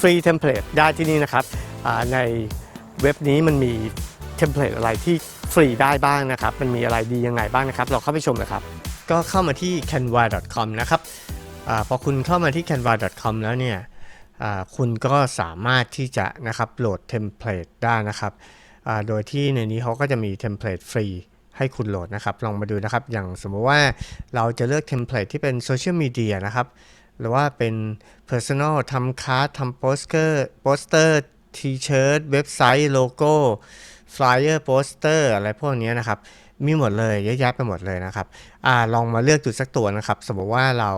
ฟรีเทมเพลตได้ที่นี่นะครับในเว็บนี้มันมีเทมเพลตอะไรที่ฟรีได้บ้างนะครับ มันมีอะไรดียังไงบ้างนะครับ เราเข้าไปชมเลยครับ ก็เข้ามาที่ canva.com นะครับอพอคุณเข้ามาที่ canva.com แล้วเนี่ยคุณก็สามารถที่จะนะครับโหลดเทมเพลตได้นะครับ โดยที่ในนี้เขาก็จะมีเทมเพลตฟรีให้คุณโหลดนะครับ ลองมาดูนะครับ อย่างสมมติว่าเราจะเลือกเทมเพลตที่เป็นโซเชียลมีเดียนะครับ หรือว่าเป็น Personal ทำคาร์ดทำโปสเตอร์โปสเตอร์ทีเชิร์ตเว็บไซต์ โลโก้ฟลายเออร์โปสเตอร์อะไรพวกนี้นะครับ มีหมดเลยเยอะแยะไปหมดเลยนะครับอลองมาเลือกจุดสักตัวนะครับ สมมติว่าเรา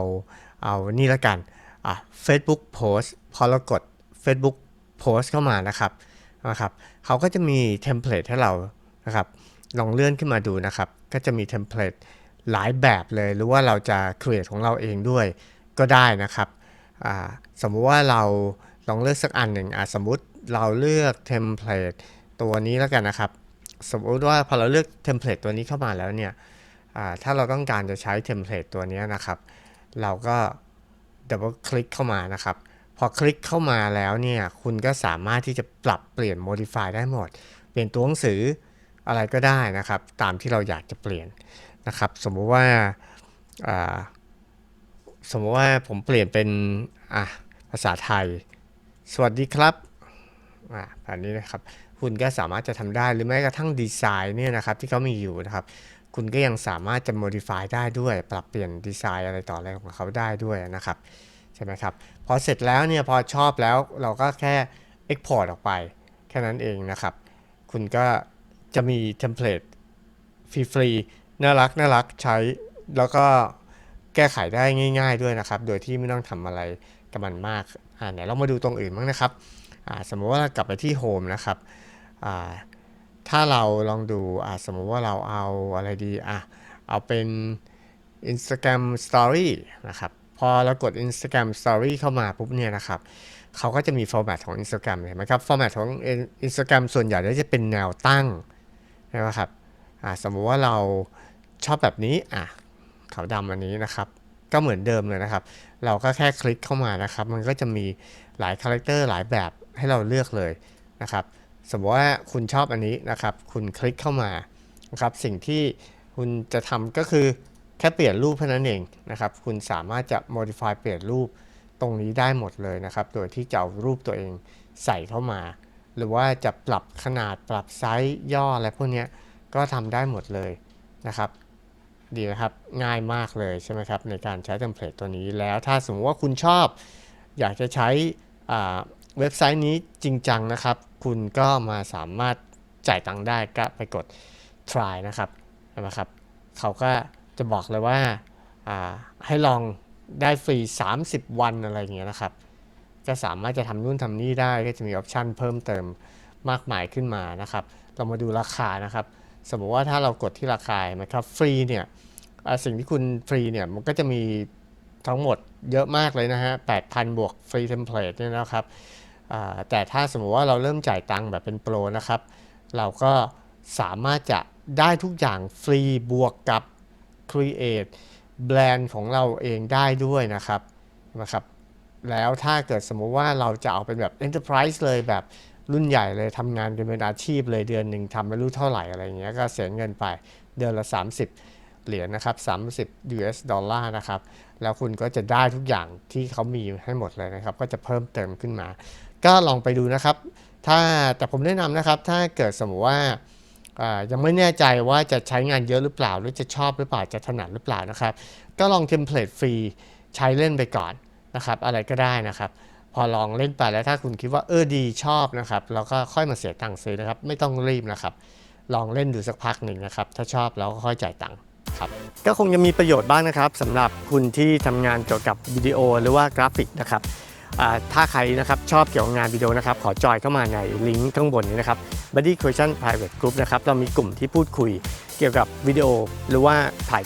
เอานี่ละกันอะ Facebook Post พอเรากด Facebook Post เข้ามานะครับนะครับเขาก็จะมีเทมเพลตให้เรานะครับลองเลื่อนขึ้นมาดูนะครับ ก็จะมีเทมเพลตหลายแบบเลย หรือว่าเราจะ create ของเราเองด้วย ก็ได้นะครับสมมุติว่าเราลองเลือกสักอันหนึ่งสมมุติเราเลือกเทมเพลตตัวนี้แล้วกันนะครับ สมมุติว่าพอเราเลือกเทมเพลตตัวนี้เข้ามาแล้วเนี่ยถ้าเราต้องการจะใช้เทมเพลตตัวนี้นะครับ เราก็ดับเบิลคลิกเข้ามานะครับ พอคลิกเข้ามาแล้วเนี่ยคุณก็สามารถที่จะปรับเปลี่ยน modify ได้หมด เปลี่ยนตัวหนังสืออะไรก็ได้นะครับ ตามที่เราอยากจะเปลี่ยนนะครับ สมมุติว่าอ่า สมมติว่าผมเปลี่ยนเป็นอะภาษาไทย สวัสดีครับอะแบบนี้นะครับ คุณก็สามารถจะทำได้หรือแม้กระทั่งดีไซน์เนี่ยนะครับที่เขามีอยู่นะครับ คุณก็ยังสามารถจะ modify ได้ด้วย ปรับเปลี่ยนดีไซน์อะไรต่ออะไรของเขาได้ด้วยนะครับใช่ไหมครับพอเสร็จแล้วเนี่ยพอชอบแล้วเราก็แค่ export ออกไปแค่นั้นเองนะครับ คุณก็จะมีเทมเพลตฟรีๆน่ารักน่ารักใช้แล้วก็ แก้ไขได้ง่าย ๆด้วยนะครับ โดยที่ไม่ต้องทำอะไรกับมันมากอ่าไหนเรามาดูตรงอื่นบ้างนะครับอ่าสมมติว่าเรากลับไปที่โฮมนะครับอ่าถ้าเราลองดูอ่าสมมติว่าเราเอาอะไรดีอะเอาเป็น Instagram Story นะครับพอเรากด Instagram Story เข้ามาปุ๊บเนี่ยนะครับเขาก็จะมีฟอร์แมตของ Instagram เห็นไหมครับฟอร์แมตของ Instagram ส่วนใหญ่จะเป็นแนวตั้งใช่ไหมครับอ่าสมมุติว่าเราชอบแบบนี้อะ ขาวดำอันนี้นะครับ ก็เหมือนเดิมเลยนะครับ เราก็แค่คลิกเข้ามานะครับ มันก็จะมีหลายคาแรคเตอร์หลายแบบให้เราเลือกเลยนะครับ สมมติว่าคุณชอบอันนี้นะครับ คุณคลิกเข้ามานะครับสิ่งที่คุณจะทำก็คือแค่เปลี่ยนรูปเท่านั้นเองนะครับ คุณสามารถจะ modify เปลี่ยนรูปตรงนี้ได้หมดเลยนะครับ โดยที่จะเอารูปตัวเองใส่เข้ามา หรือว่าจะปรับขนาดปรับไซส์ย่ออะไรพวกนี้ก็ทำได้หมดเลยนะครับ ดีนะครับ ง่ายมากเลยใช่ไหมครับในการใช้เทมเพลตตัวนี้แล้วถ้าสมมติว่าคุณชอบ อยากจะใช้เว็บไซต์นี้จริงจังนะครับ คุณก็มาสามารถจ่ายตังค์ได้ก็ไปกด try นะครับเห็นไหมครับ เขาก็จะบอกเลยว่าอ่าให้ลองได้ฟรี 30 วันอะไรอย่างเงี้ยนะครับ ก็สามารถจะทำนู่นทำนี่ได้ก็จะมีออปชันเพิ่มเติมมากมายขึ้นมานะครับ เรามาดูราคานะครับ สมมติว่าถ้าเรากดที่ราคานะครับฟรีเนี่ยสิ่งที่คุณฟรีเนี่ยมันก็จะมีทั้งหมดเยอะมากเลยนะฮะ 8,000 บวกฟรีเทมเพลตเนี่ยนะครับแต่ถ้าสมมติว่าเราเริ่มจ่ายตังค์แบบเป็นโปรนะครับ เราก็สามารถจะได้ทุกอย่างฟรีบวกกับ Create แบรนด์ของเราเองได้ด้วยนะครับนะครับ แล้วถ้าเกิดสมมุติว่าเราจะเอาเป็นแบบ Enterprise เลยแบบ รุ่นใหญ่เลยทำงานกันเป็นอาชีพเลยเดือนหนึ่งทำไม่รู้เท่าไหร่อะไรเงี้ยก็เสียเงินไปเดือนละ 30 เหรียญนะครับ 30 US ดอลลาร์นะครับ แล้วคุณก็จะได้ทุกอย่างที่เขามีให้หมดเลยนะครับ ก็จะเพิ่มเติมขึ้นมา ก็ลองไปดูนะครับ ถ้าแต่ผมแนะนำนะครับ ถ้าเกิดสมมติว่าอ่ายังไม่แน่ใจว่าจะใช้งานเยอะหรือเปล่า หรือจะชอบหรือเปล่าจะถนัดหรือเปล่านะครับ ก็ลองเทมเพลตฟรีใช้เล่นไปก่อนนะครับ อะไรก็ได้นะครับ พอลองเล่นไปแล้วถ้าคุณคิดว่าเออดีชอบนะครับเราก็ค่อยมาเสียตังค์ซื้อนะครับ ไม่ต้องรีบนะครับ ลองเล่นดูสักพักหนึ่งนะครับ ถ้าชอบแล้วก็ค่อยจ่ายตังค์ครับก็คงจะมีประโยชน์บ้างนะครับสำหรับคุณที่ทำงานเกี่ยวกับวิดีโอหรือว่ากราฟิกนะครับถ้าใครนะครับชอบเกี่ยวกับงานวิดีโอนะครับ ขอจอยเข้ามาในลิงก์ข้างบนนี้นะครับ Buddy Question Private Group นะครับเรามีกลุ่มที่พูดคุยเกี่ยวกับวิดีโอ หรือว่าถ่าย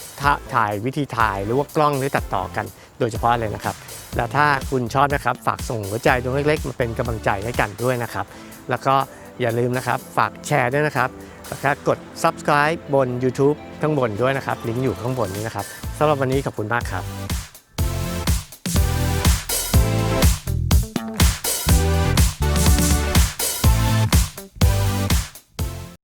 ถ่ายวิธีถ่าย หรือว่ากล้องหรือตัดต่อกัน โดยเฉพาะเลยนะครับ แล้วถ้าคุณชอบนะครับฝากส่งหัวใจดวงเล็กๆ มาเป็นกำลังใจให้กันด้วยนะครับ แล้วก็อย่าลืมนะครับฝากแชร์ด้วยนะครับแล้วก็กด subscribe บน YouTube ข้างบนด้วยนะครับลิงก์อยู่ข้างบนนี้นะครับสำหรับวันนี้ขอบคุณมากครับ